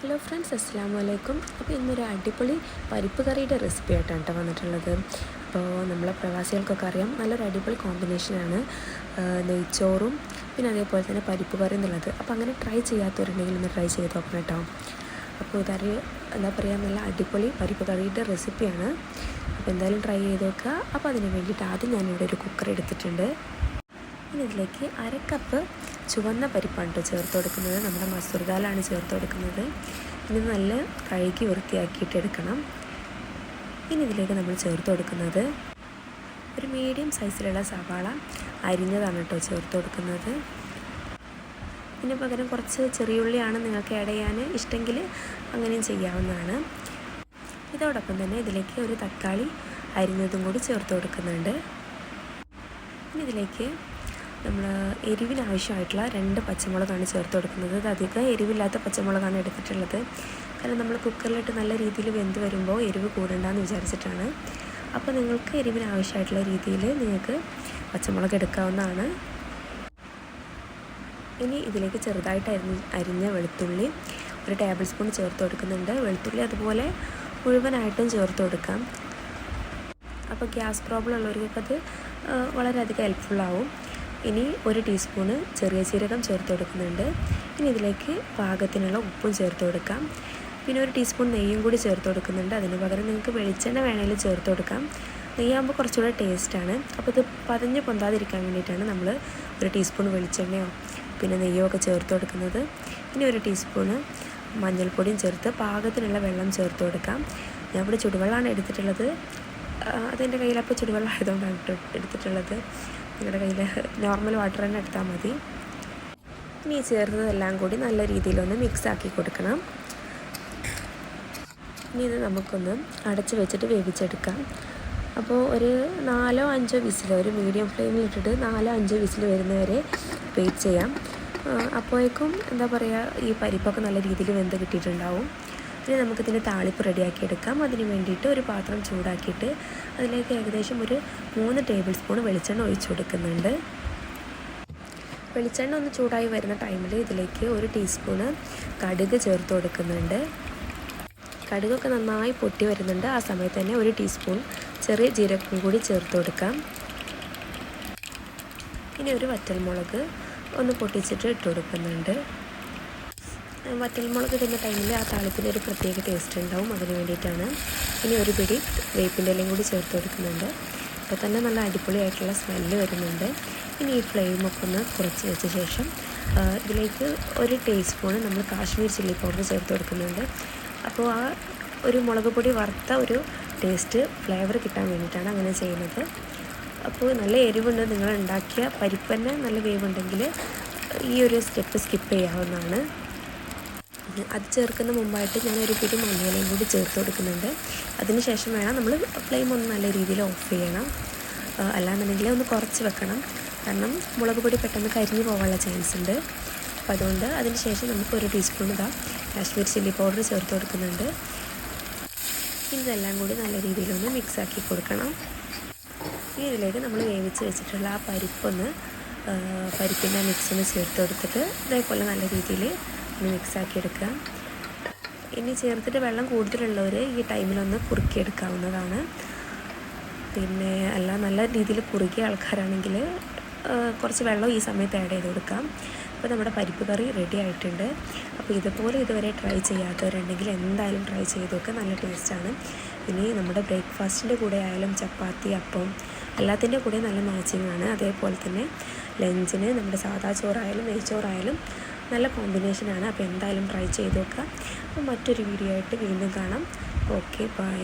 Hello friends അസ്സാം വലൈക്കും അപ്പോൾ ഇന്നൊരു അടിപൊളി പരിപ്പ് കറിയുടെ റെസിപ്പി ആയിട്ടാണ് കേട്ടോ വന്നിട്ടുള്ളത്. അപ്പോൾ നമ്മളെ പ്രവാസികൾക്കൊക്കെ അറിയാം നല്ലൊരു അടിപൊളി കോമ്പിനേഷനാണ് നെയ്ച്ചോറും പിന്നെ അതേപോലെ തന്നെ പരിപ്പ് കറി എന്നുള്ളത്. അപ്പോൾ അങ്ങനെ ട്രൈ ചെയ്യാത്തവരുണ്ടെങ്കിൽ ഒന്ന് ട്രൈ ചെയ്ത് നോക്കണം കേട്ടോ അപ്പോൾ ഇതൊരു എന്താ പറയുക നല്ല അടിപൊളി പരിപ്പ് കറിയുടെ റെസിപ്പിയാണ് അപ്പോൾ എന്തായാലും ട്രൈ ചെയ്ത് നോക്കുക. അപ്പോൾ അതിന് വേണ്ടിയിട്ട് ആദ്യം ഞാനിവിടെ ഒരു കുക്കർ എടുത്തിട്ടുണ്ട്. ഇതിലേക്ക് അര കപ്പ് ചുവന്ന പരിപ്പാണ് കേട്ടോ ചേർത്ത് കൊടുക്കുന്നത്. നമ്മുടെ മസൂർ ദാലാണ് ചേർത്ത് കൊടുക്കുന്നത്. ഇനി നല്ല കഴുകി വൃത്തിയാക്കിയിട്ട് എടുക്കണം. ഇനി ഇതിലേക്ക് നമ്മൾ ചേർത്ത് കൊടുക്കുന്നത് ഒരു മീഡിയം സൈസിലുള്ള സവാള. അരിഞ്ഞതാണ് കേട്ടോ ചേർത്ത് കൊടുക്കുന്നത്. ഇതിന് പകരം കുറച്ച് ചെറിയുള്ളിയാണ് നിങ്ങൾക്ക് ആഡ് ചെയ്യാൻ ഇഷ്ടമെങ്കിൽ അങ്ങനെയും ചെയ്യാവുന്നതാണ്. ഇതോടൊപ്പം തന്നെ ഇതിലേക്ക് ഒരു തക്കാളി അരിഞ്ഞതും കൂടി ചേർത്ത് കൊടുക്കുന്നുണ്ട്. ഇനി ഇതിലേക്ക് നമ്മൾ എരിവിനാവശ്യമായിട്ടുള്ള രണ്ട് പച്ചമുളകാണ് ചേർത്ത് കൊടുക്കുന്നത്. അത് അധികം എരിവില്ലാത്ത പച്ചമുളകാണ് എടുത്തിട്ടുള്ളത്. കാരണം നമ്മൾ കുക്കറിലിട്ട് നല്ല രീതിയിൽ വെന്ത് വരുമ്പോൾ എരിവ് കൂടണ്ടെന്ന് വിചാരിച്ചിട്ടാണ്. അപ്പോൾ നിങ്ങൾക്ക് എരിവിനാവശ്യമായിട്ടുള്ള രീതിയിൽ നിങ്ങൾക്ക് പച്ചമുളക് എടുക്കാവുന്നതാണ്. ഇനി ഇതിലേക്ക് ചെറുതായിട്ട് അരിഞ്ഞ് അരിഞ്ഞ വെളുത്തുള്ളി ഒരു ടേബിൾ സ്പൂൺ ചേർത്ത് കൊടുക്കുന്നുണ്ട്. വെളുത്തുള്ളി അതുപോലെ മുഴുവനായിട്ടും ചേർത്ത് കൊടുക്കാം. അപ്പോൾ ഗ്യാസ് പ്രോബ്ലം ഉള്ളവർക്കൊക്കെ അത് വളരെയധികം ഹെൽപ്ഫുള്ളാവും. ഇനി ഒരു ടീസ്പൂണ് ചെറിയ ജീരകം ചേർത്ത് കൊടുക്കുന്നുണ്ട്. ഇനി ഇതിലേക്ക് പാകത്തിനുള്ള ഉപ്പും ചേർത്ത് കൊടുക്കാം. പിന്നെ ഒരു ടീസ്പൂൺ നെയ്യും കൂടി ചേർത്ത് കൊടുക്കുന്നുണ്ട്. അതിന് പകരം നിങ്ങൾക്ക് വെളിച്ചെണ്ണ വേണമെങ്കിൽ ചേർത്ത് കൊടുക്കാം. നെയ്യാകുമ്പോൾ കുറച്ചുകൂടെ ടേസ്റ്റാണ്. അപ്പോൾ ഇത് പതഞ്ഞ് പൊന്താതിരിക്കാൻ വേണ്ടിയിട്ടാണ് നമ്മൾ ഒരു ടീസ്പൂൺ വെളിച്ചെണ്ണയോ പിന്നെ നെയ്യോ ഒക്കെ ചേർത്ത് കൊടുക്കുന്നത്. ഇനി ഒരു ടീസ്പൂണ് മഞ്ഞൾപ്പൊടിയും ചേർത്ത് പാകത്തിനുള്ള വെള്ളം ചേർത്ത് കൊടുക്കാം. ഞാൻ ഇവിടെ ചുടുവെള്ളമാണ് എടുത്തിട്ടുള്ളത്. അതെന്റെ കയ്യിലപ്പോൾ ചുടുവെള്ളം ആയതുകൊണ്ടാണ് എടുത്തിട്ടുള്ളത്. നിങ്ങളുടെ കയ്യിൽ നോർമൽ വാട്ടർ തന്നെ എടുത്താൽ മതി. ഇനി ചേർത്തതെല്ലാം കൂടി നല്ല രീതിയിലൊന്ന് മിക്സ് ആക്കി കൊടുക്കണം. ഇനി ഇത് നമുക്കൊന്ന് അടച്ച് വെച്ചിട്ട് വേവിച്ചെടുക്കാം. അപ്പോൾ ഒരു നാലോ അഞ്ചോ വിസിൽ ഒരു മീഡിയം ഫ്ലെയിമിൽ ഇട്ടിട്ട് നാലോ അഞ്ചോ വിസിൽ വരുന്നവരെ വെയിറ്റ് ചെയ്യാം. അപ്പോഴേക്കും എന്താ പറയുക ഈ പരിപ്പൊക്കെ നല്ല രീതിയിൽ വെന്ത് കിട്ടിയിട്ടുണ്ടാവും. ഇനി നമുക്കിതിന്റെ താളിപ്പ് റെഡിയാക്കി എടുക്കാം അതിന് വേണ്ടിയിട്ട് ഒരു പാത്രം ചൂടാക്കിയിട്ട് അതിലേക്ക് ഏകദേശം ഒരു മൂന്ന് ടേബിൾ സ്പൂൺ വെളിച്ചെണ്ണ ഒഴിച്ചു കൊടുക്കുന്നുണ്ട്. വെളിച്ചെണ്ണ ഒന്ന് ചൂടായി വരുന്ന ടൈമിൽ ഇതിലേക്ക് ഒരു ടീസ്പൂണ് കടുക് ചേർത്ത് കൊടുക്കുന്നുണ്ട്. കടുകൊക്കെ നന്നായി പൊട്ടി വരുന്നുണ്ട്. ആ സമയത്ത് തന്നെ ഒരു ടീസ്പൂൺ ചെറിയ ജീരകം കൂടി ചേർത്ത് കൊടുക്കാം. ഇനി ഒരു വറ്റൽമുളക് ഒന്ന് പൊട്ടിച്ചിട്ട് ഇട്ട് കൊടുക്കുന്നുണ്ട്. വറ്റൽമുളക് ഇടുന്ന ടൈമിൽ ആ താളിപ്പിന് ഒരു പ്രത്യേക ടേസ്റ്റ് ഉണ്ടാവും. അതിന് വേണ്ടിയിട്ടാണ് ഇനി ഒരു പിടി വേപ്പിന്റെ ഇലയും കൂടി ചേർത്ത് കൊടുക്കുന്നുണ്ട്. അപ്പോൾ തന്നെ നല്ല അടിപൊളിയായിട്ടുള്ള സ്മെല്ല് വരുന്നുണ്ട്. ഇനി ഈ ഫ്ലെയിമൊക്കെ ഒന്ന് കുറച്ച് വെച്ച ശേഷം ഇതിലേക്ക് ഒരു ടീസ്പൂൺ നമ്മൾ കാശ്മീർ ചില്ലി പൗഡർ ചേർത്ത് കൊടുക്കുന്നുണ്ട്. അപ്പോൾ ആ ഒരു മുളക് പൊടി വറുത്ത ഒരു ടേസ്റ്റ് ഫ്ലേവർ കിട്ടാൻ വേണ്ടിയിട്ടാണ് അങ്ങനെ ചെയ്യുന്നത്. അപ്പോൾ നല്ല എരിവുണ്ട്. നിങ്ങൾ ഉണ്ടാക്കിയ പരിപ്പ് തന്നെ നല്ല വേവുണ്ടെങ്കിൽ ഈ ഒരു സ്റ്റെപ്പ് സ്കിപ്പ് ചെയ്യാവുന്നതാണ്. അത് ചേർക്കുന്ന മുമ്പായിട്ട് ഞാൻ ഒരു പിടി മല്ലിയിലയും കൂടി ചേർത്ത് കൊടുക്കുന്നുണ്ട്. അതിന് ശേഷം വേണം നമ്മൾ ഫ്ലെയിം ഒന്ന് നല്ല രീതിയിൽ ഓഫ് ചെയ്യണം. അല്ലാന്നുണ്ടെങ്കിൽ ഒന്ന് കുറച്ച് വെക്കണം. കാരണം മുളക് പൊടി പെട്ടെന്ന് കരിഞ്ഞു പോകാനുള്ള ചാൻസ് ഉണ്ട്. അപ്പോൾ അതുകൊണ്ട് അതിന് ശേഷം നമുക്ക് ഒരു ടീസ്പൂൺ ഇതാ കാശ്മീർ ചില്ലി പൗഡർ ചേർത്ത് കൊടുക്കുന്നുണ്ട്. ഇതെല്ലാം കൂടി നല്ല രീതിയിലൊന്ന് മിക്സാക്കി കൊടുക്കണം. ഈ ഇതിലേക്ക് നമ്മൾ വേവിച്ച് വെച്ചിട്ടുള്ള ആ പരിപ്പൊന്ന് പരിപ്പിന്റെ മിക്സിന് ചേർത്ത് കൊടുത്തിട്ട് ഇതേപോലെ നല്ല രീതിയിൽ മിക്സാക്കി എടുക്കുക ഇനി ചേർത്തിട്ട് വെള്ളം കൂടുതലുള്ളവർ ഈ ടൈമിലൊന്ന് കുറുക്കിയെടുക്കാവുന്നതാണ്. പിന്നെ അല്ല നല്ല രീതിയിൽ കുറുകിയ ആൾക്കാരാണെങ്കിൽ കുറച്ച് വെള്ളം ഈ സമയത്ത് ആഡ് ചെയ്ത് കൊടുക്കാം. അപ്പോൾ നമ്മുടെ പരിപ്പ് കറി റെഡി ആയിട്ടുണ്ട്. അപ്പോൾ ഇതുപോലെ ഇതുവരെ ട്രൈ ചെയ്യാത്തവരുണ്ടെങ്കിൽ എന്തായാലും ട്രൈ ചെയ്ത് നോക്കുക നല്ല ടേസ്റ്റാണ് ഇനി നമ്മുടെ ബ്രേക്ക്ഫാസ്റ്റിന്റെ കൂടെ ആയാലും ചപ്പാത്തി അപ്പം എല്ലാത്തിന്റെ കൂടെ നല്ല മാച്ചിങ് ആണ്. അതേപോലെ തന്നെ ലഞ്ചിന് നമ്മുടെ സാദാ ചോറായാലും നെയ്ച്ചോറായാലും നല്ല കോമ്പിനേഷനാണ് അപ്പോൾ എന്തായാലും ട്രൈ ചെയ്ത് നോക്കുക. അപ്പോൾ മറ്റൊരു വീഡിയോ ആയിട്ട് വീണ്ടും കാണാം. Okay bye